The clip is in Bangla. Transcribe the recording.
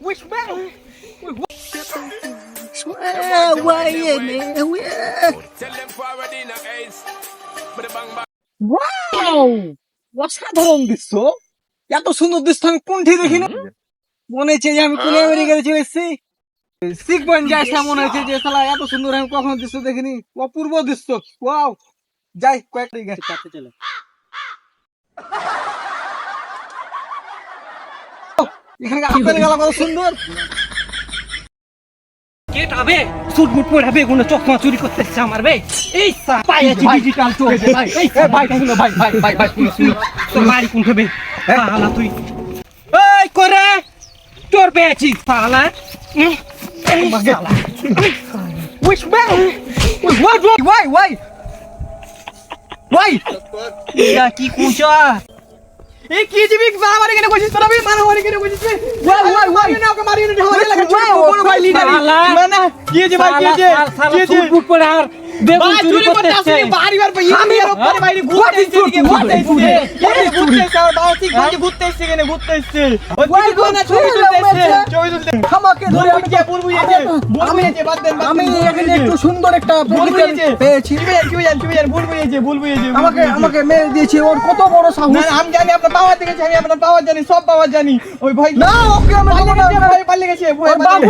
Which man? Wow! অসাধারণ দৃশ্য এত সুন্দর দৃশ্য আমি কোনটি দেখিনি মনে হচ্ছে যে আমি কোন আমেরিকায় চলে এসেছি সিক পয়েন্ট যাই মনে হচ্ছে যে সালা এত সুন্দর আমি কখনো দৃশ্য দেখিনি অপূর্ব দৃশ্য ওয়াও যাই কয়েকটা গাড়ি কাছে চলে এখানে আপেল গেলা কত সুন্দর সুট মুট পরে হবে কোনো চশমা চুরি করতে এসছে আমার এই ডিজিটাল ভাই এই ভাই শুনো ভাই ভাই ভাই ভাই শুনো শুনো তোর কোন হবে পালা তুই এই করে উম, এই শালা। Which man? Why? Why? Why? Why? কি কুচা এই কি জিবি মারামারি কেন কইছিস তোরা? মারামারি কেন কইছিস? ওয়াই ওয়াই ওয়াই না ওকে মারিয়ে ঢালা লাগা বড় ভাই লিডার মানে কি যে ভাই কি যে কি যে সুট মুট আর বেগুন চুরি ভাই আমি- এর উপরে বাইরে ঘুরতে এসে দিকে ঘুরতে এসে ঘুরতে এসে আর বাবা ঠিক বলছে ঘুরতে এসে কেন ঘুরতে এসে ওই কোন না ছবি তুলতে এসে ছবি আমাকে ধরে বলব কি বলব এই যে বলব এই যে বাদ দেন আমি এখানে একটু সুন্দর একটা পেয়েছি। কি জান কি জান কি জান ভুলবো এই যে ভুলবো এই যে আমাকে আমাকে মেরে দিয়েছে ওর কত বড় সাহস। না আমি জানি আপনার পাওয়ার দেখেছি আমি আপনার জানি সব পাওয়ার জানি। ওই ভাই না ওকে আমি দেবো না পালিয়ে গেছে ভয়